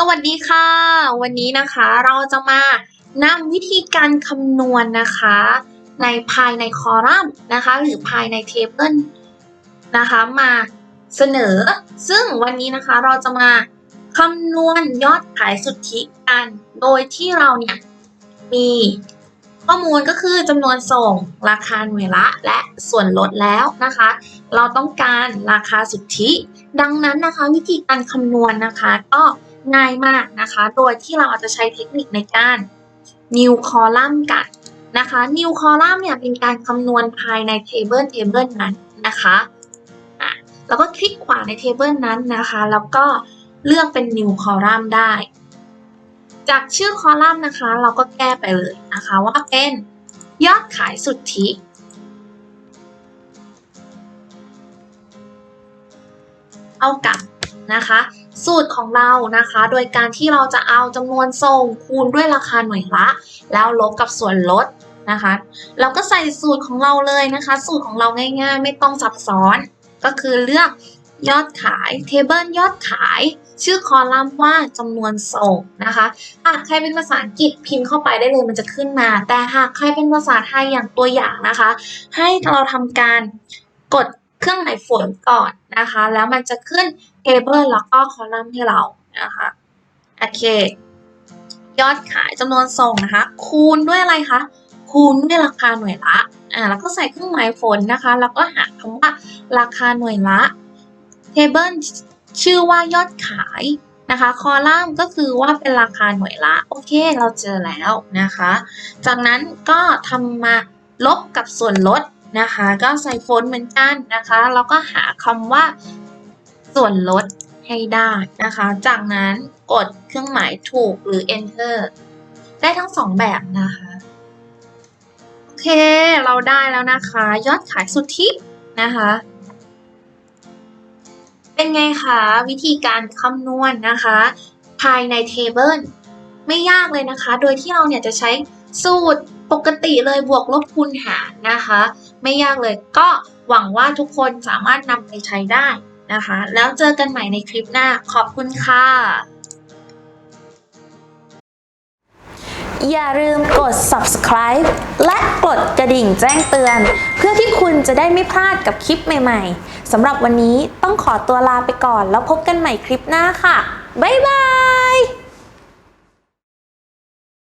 สวัสดีค่ะ วันนี้นะคะเราจะมานำวิธีการคำนวณนะคะ ในภายในคอลัมน์นะคะ หรือภายในเทเบิลนะคะมาเสนอ ซึ่งวันนี้นะคะเราจะมาคำนวณยอดขายสุทธิกัน โดยที่เราเนี่ยมีข้อมูลก็คือจำนวนส่งราคาหน่วยละและส่วนลดแล้วนะคะ เราต้องการราคาสุทธิ ดังนั้นนะคะวิธีการคำนวณนะคะก็ ง่ายมากนะคะ โดยที่เราอาจจะใช้เทคนิคในการ new column กันนะคะ new column เนี่ยเป็นการคำนวณภายใน table table นั้นนะคะะแล้วก็คลิกขวาใน table นั้นนะคะ แล้วก็เลือกเป็น new column ได้ จากชื่อคอลัมน์นะคะ เราก็แก้ไปเลยนะคะ ว่าเป็นยอดขายสุทธิเท่ากับนะคะ สูตรของเรานะคะ โดยการที่เราจะเอาจำนวนส่งคูณด้วยราคาหน่วยละ แล้วลบกับส่วนลดนะคะ เราก็ใส่สูตรของเราเลยนะคะ สูตรของเราง่าย ๆ ไม่ต้องซับซ้อน ก็คือเลือกยอดขาย table ยอดขาย ชื่อคอลัมน์ว่าจำนวนส่งนะคะหากใครเป็นภาษาอังกฤษพิมพ์เข้าไปได้เลยมันจะขึ้นมา แต่หากใครเป็นภาษาไทยอย่างตัวอย่างนะคะ ให้เราทำการกด เครื่องหมายฝนก่อนนะคะ แล้วมันจะขึ้น table แล้วก็คอลัมน์ให้เรานะคะโอเค ยอดขายจำนวนส่งนะคะ คูณด้วยอะไรคะคูณด้วยราคาหน่วยละอ่าแล้วก็ใส่เครื่องหมายฝนนะคะ แล้วก็หาคำว่าราคาหน่วยละ table ชื่อว่ายอดขายนะคะคอลัมน์ก็คือว่าเป็นราคาหน่วยละ โอเค เราเจอแล้วนะคะ จากนั้นก็ทำมาลบกับส่วนลด นะคะ ก็ใส่ฝนเหมือนกันนะคะแล้วก็หาคำว่าส่วนลดให้ได้นะคะ จากนั้นกดเครื่องหมายถูกหรือ enter ได้ทั้งสองแบบนะคะ โอเค เราได้แล้วนะคะ ยอดขายสุทธินะคะ เป็นไงคะวิธีการคำนวณนะคะ ภายในเทเบิลไม่ยากเลยนะคะ โดยที่เราเนี่ยจะใช้สูตร ปกติเลยบวกลบคูณหารนะคะ ไม่ยากเลยก็หวังว่าทุกคนสามารถนำไปใช้ได้นะคะ แล้วเจอกันใหม่ในคลิปหน้าขอบคุณค่ะ อย่าลืมกด subscribe และกดกระดิ่งแจ้งเตือน เพื่อที่คุณจะได้ไม่พลาดกับคลิปใหม่ๆสำหรับวันนี้ต้องขอตัวลาไปก่อน แล้วพบกันใหม่คลิปหน้าค่ะ บ๊ายบาย